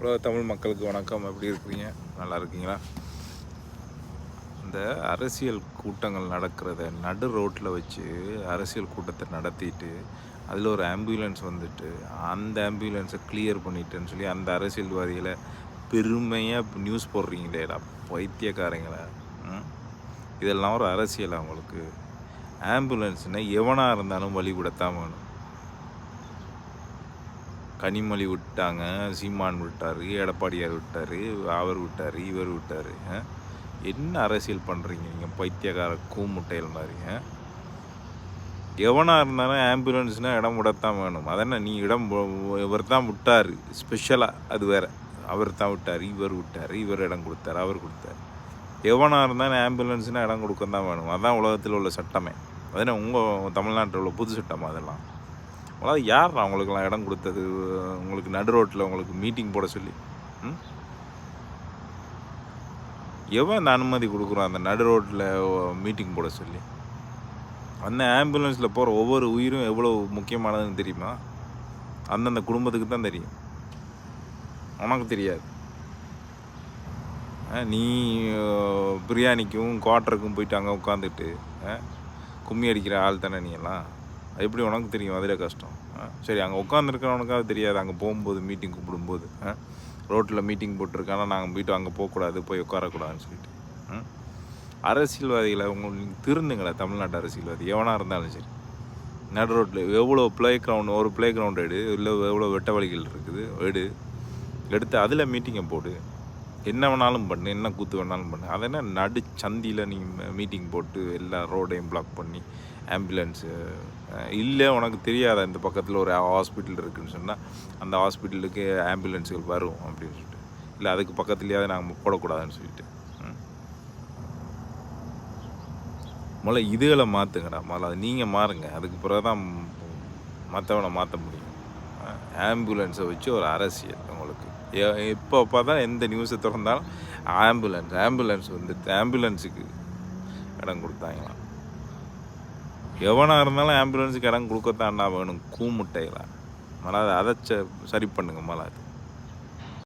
உலக தமிழ் மக்களுக்கு வணக்கம். எப்படி இருக்கிறீங்க? நல்லா இருக்கீங்களா? இந்த அரசியல் கூட்டங்கள் நடக்கிறத நடு ரோட்டில் வச்சு அரசியல் கூட்டத்தை நடத்திட்டு அதில் ஒரு ஆம்புலன்ஸ் வந்துட்டு அந்த ஆம்புலன்ஸை கிளியர் பண்ணிட்டேன்னு சொல்லி அந்த அரசியல்வாதிகளை பெருமையாக நியூஸ் போடுறீங்களேடா பைத்தியக்காரங்களா. இதெல்லாம் ஒரு அரசியல் அவங்களுக்கு ஆம்புலன்ஸ்னால் எவனாக இருந்தாலும் வழிபடத்தான் வேணும். கனிமொழி விட்டாங்க சீமான் விட்டார் எடப்பாடியார் விட்டார் அவர் விட்டார் இவர் விட்டார் என்ன அரசியல் பண்ணுறீங்க நீங்கள் பைத்தியக்கார கூமுட்டையில் மாதிரிங்க எவனாக இருந்தாலும் ஆம்புலன்ஸ்னால் இடம் விடத்தான் வேணும். அதென்ன நீ இடம் இவர் தான் விட்டார் ஸ்பெஷலாக அது வேறு. அவர் தான் விட்டார் இவர் விட்டார் இவர் இடம் கொடுத்தாரு அவர் கொடுத்தாரு. எவனாக இருந்தாலும் ஆம்புலன்ஸ்னால் இடம் கொடுக்க தான் வேணும். அதான் உலகத்தில் உள்ள சட்டமே. அதனால் உங்கள் தமிழ்நாட்டில் உள்ள புது சட்டம் அதெல்லாம்? அதாவது யார் அவங்களுக்கெல்லாம் இடம் கொடுத்தது? உங்களுக்கு நடு ரோட்டில் உங்களுக்கு மீட்டிங் போட சொல்லி? ம்? எவன் அந்த அனுமதி கொடுக்குறான் அந்த நடு ரோட்டில் மீட்டிங் போட சொல்லி? அந்த ஆம்புலன்ஸில் போகிற ஒவ்வொரு உயிரும் எவ்வளோ முக்கியமானதுன்னு தெரியுமா? அந்தந்த குடும்பத்துக்கு தான் தெரியும். உனக்கு தெரியாது. ஆ, நீ பிரியாணிக்கும் குவாட்டருக்கும் போயிட்டு அங்கே உட்காந்துட்டு கும்மி அடிக்கிற ஆள் தானே நீ எல்லாம்? அது எப்படி உனக்கு தெரியும்? அதில் கஷ்டம். ஆ, சரி அங்கே உட்காந்துருக்கிறவனுக்காக தெரியாது. அங்கே போகும்போது மீட்டிங் கூப்பிடும்போது. ரோட்டில் மீட்டிங் போட்டிருக்கானா? நாங்கள் போயிட்டு அங்கே போகக்கூடாது போய் உட்காரக்கூடாதுன்னு சொல்லிட்டு. அரசியல்வாதிகளை உங்களுக்கு திருந்துங்களே தமிழ்நாட்டு அரசியல்வாதி. எவனாக இருந்தாலும் சரி. நடு ரோட்டில் எவ்வளோ ப்ளே கிரவுண்ட் ஒரு ப்ளே கிரவுண்ட் எடு இல்லை எவ்வளோ வெட்ட வழிகள் இருக்குது எடு. எடுத்து அதில் மீட்டிங்கை போடு. என்ன வேணாலும் பண்ணு என்ன கூத்து வேணாலும் பண்ணு. அதை என்ன? நடு சந்தியில் நீ மீட்டிங் போட்டு எல்லா ரோடையும் பிளாக் பண்ணி ஆம்புலன்ஸு இல்லை உனக்கு தெரியாத? இந்த பக்கத்தில் ஒரு ஹாஸ்பிட்டல் இருக்குதுன்னு சொன்னால் அந்த ஹாஸ்பிட்டலுக்கு ஆம்புலன்ஸுகள் வரும் அப்படின்னு சொல்லிட்டு. இல்லை அதுக்கு பக்கத்துலேயாவது நாங்கள் போடக்கூடாதுன்னு சொல்லிட்டு. முதல்ல இதுகளை மாற்றுங்கடா முதல்ல அது நீங்கள் மாறுங்க. அதுக்கு பிறகு தான் மற்றவனை மாற்ற முடியும். ஆம்புலன்ஸை வச்சு ஒரு அரசியல் உங்களுக்கு எப்போ பார்த்தா எந்த நியூஸை திறந்தாலும் ஆம்புலன்ஸ் ஆம்புலன்ஸ் வந்து ஆம்புலன்ஸுக்கு இடம் கொடுத்தாங்களாம். எவனாக இருந்தாலும் ஆம்புலன்ஸுக்கு இடம் கொடுக்கத்தான் வேணும் கூமுட்டைகளா மலாது அதை ச- சரி பண்ணுங்க மலாது.